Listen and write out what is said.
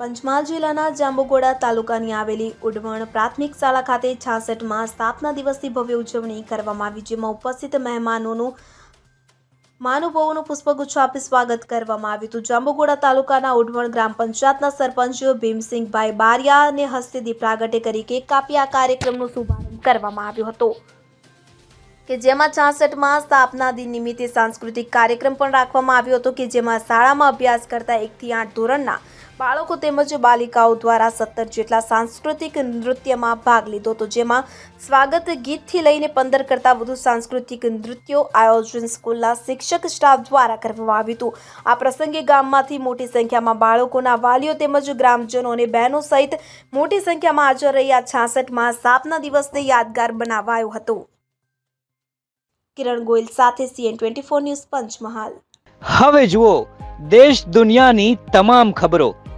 પંચમહાલ જિલ્લાના જાંબુગોડા તાલુકાની આવેલી ઉડવણ પ્રાથમિક શાળા ખાતે છાસઠમાં સ્થાપના દિવસની ભવ્ય ઉજવણી કરવામાં આવી, જેમાં ઉપસ્થિત મહેમાનોનું મહાનુભાવોનું પુષ્પગુચ્છ આપી સ્વાગત કરવામાં આવ્યું હતું. જાંબુગોડા તાલુકાના ઉડવણ ગ્રામ પંચાયતના સરપંચ ભીમસિંહભાઈ બારિયાને હસ્તે દીપ પ્રાગટ્ય કરી કેક કાપી આ કાર્યક્રમનો શુભારંભ કરવામાં આવ્યો હતો. કે જેમાં છાસઠમાં સ્થાપના દિન નિમિત્તે સાંસ્કૃતિક કાર્યક્રમ પણ રાખવામાં આવ્યો હતો, કે જેમાં શાળામાં અભ્યાસ કરતા એકથી આઠ ધોરણના બાળકો તેમજ બાલિકાઓ દ્વારા સત્તર જેટલા સાંસ્કૃતિક નૃત્યમાં ભાગ લીધો હતો. જેમાં સ્વાગત ગીતથી લઈને પંદર કરતાં વધુ સાંસ્કૃતિક નૃત્યો આયોજન સ્કૂલના શિક્ષક સ્ટાફ દ્વારા કરવામાં આવ્યું હતું. આ પ્રસંગે ગામમાંથી મોટી સંખ્યામાં બાળકોના વાલીઓ તેમજ ગ્રામજનો અને બહેનો સહિત મોટી સંખ્યામાં હાજર રહી આ છાસઠમાં સ્થાપના દિવસને યાદગાર બનાવાયો હતો. કિરણ ગોયલ સાથે CN twenty four news Panchmahal. હવે જુઓ, દેશ દુનિયાની તમામ ખબરો.